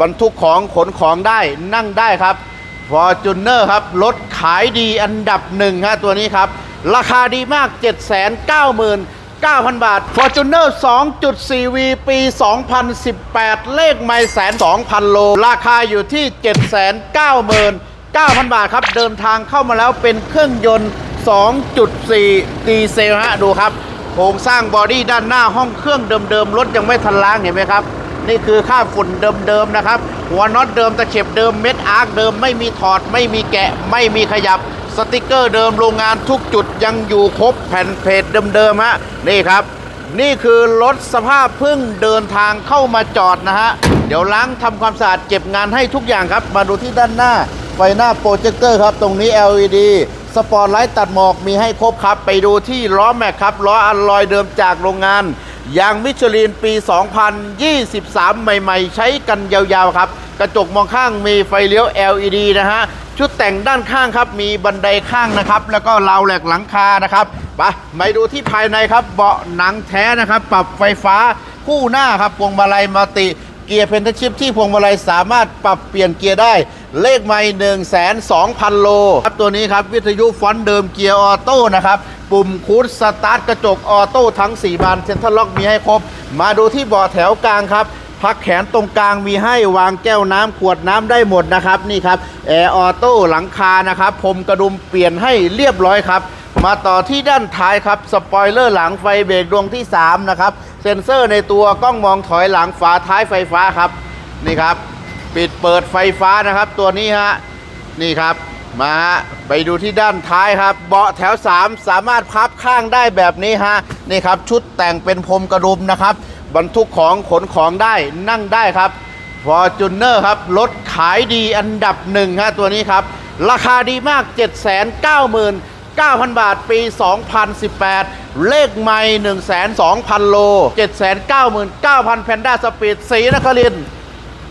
บรรทุกของขนของได้นั่งได้ครับ f o r t u n e r ครับ รถขายดีอันดับหนึ่งฮะตัวนี้ครับ ราคาดีมาก 799,000 บาท Fortuner 2.4V ปี 2018 เลขไม่แสน2,000 โล ราคาอยู่ที่ 799,000 บาทครับ เดินทางเข้ามาแล้วเป็นเครื่องยนต์ 2.4 ดีเซลฮะ ดูครับ โครงสร้างบอดี้ด้านหน้าห้องเครื่องเดิมๆ รถยังไม่ทันล้างเห็นไหมครับ นี่คือค่าฝุ่นเดิมๆนะครับ หัวน็อตเดิมตะเข็บเดิมเม็ดอาร์คเดิมไม่มีถอด ไม่มีแกะ ไม่มีขยับสติกเกอร์เดิมโรงงานทุกจุดยังอยู่ครบแผ่นเพจเดิมๆฮะนี่ครับ นี่คือรถสภาพเพิ่งเดินทางเข้ามาจอดนะฮะเดี๋ยวล้างทำความสะอาดเก็บงานให้ทุกอย่างครับ มาดูที่ด้านหน้าไฟหน้าโปรเจคเตอร์ครับ ตรงนี้ LED สปอร์ตไลท์ตัดหมอกมีให้ครบครับ ไปดูที่ล้อแม็กครับล้ออัลลอยเดิมจากโรงงาน ยางมิชลินปี 2023 ใหม่ๆ ใช้กันยาวๆครับ กระจกมองข้างมีไฟเลี้ยว LED นะฮะ ชุดแต่งด้านข้างครับ มีบันไดข้างนะครับ แล้วก็ราวแหลกหลังคานะครับไปไปดูที่ภายในครับ เบาะหนังแท้นะครับ ปรับไฟฟ้าคู่หน้าครับพวงมาลัยมัลติ เกียร์เพนทชิพที่พวงมาลัยสามารถปรับเปลี่ยนเกียร์ได้ เลขไม่1 2 0 0 0 โลครับตัวนี้ครับวิทยุฟอนต์เดิมเกียร์ออโต้นะครับปุ่มคูดสตาร์ทกระจกออโต้ทั้ง 4 บานเซ็นทรัลล็อกมีให้ครบ มาดูที่เบาะแถวกลางครับพักแขนตรงกลางมีให้วางแก้วน้ำขวดน้ำได้หมดนะครับนี่ครับแอร์ออโต้หลังคานะครับพรมกระดุมเปลี่ยนให้เรียบร้อยครับ มาต่อที่ด้านท้ายครับสปอยเลอร์หลังไฟเบรกดวงที่ 3 นะครับ เซ็นเซอร์ในตัวกล้องมองถอยหลังฝาท้ายไฟฟ้าครับนี่ครับ ปิดเปิดไฟฟ้านะครับ ตัวนี้ฮะนี่ครับมาไปดูที่ด้านท้ายครับ เบาะแถว 3 สามารถพับข้างได้แบบนี้ฮะนี่ครับ ชุดแต่งเป็นพรมกระดุมนะครับ บรรทุกของขนของได้นั่งได้ครับ f o r t u n e r ครับรถขายดีอันดับหนึ่งฮะตัวนี้ครับ ราคาดีมาก 9,000 บาทปี 2018 เลขใหม่ 1 2 0 0 0 โล 799,000 แพนด้าสปีดสีนครินทร์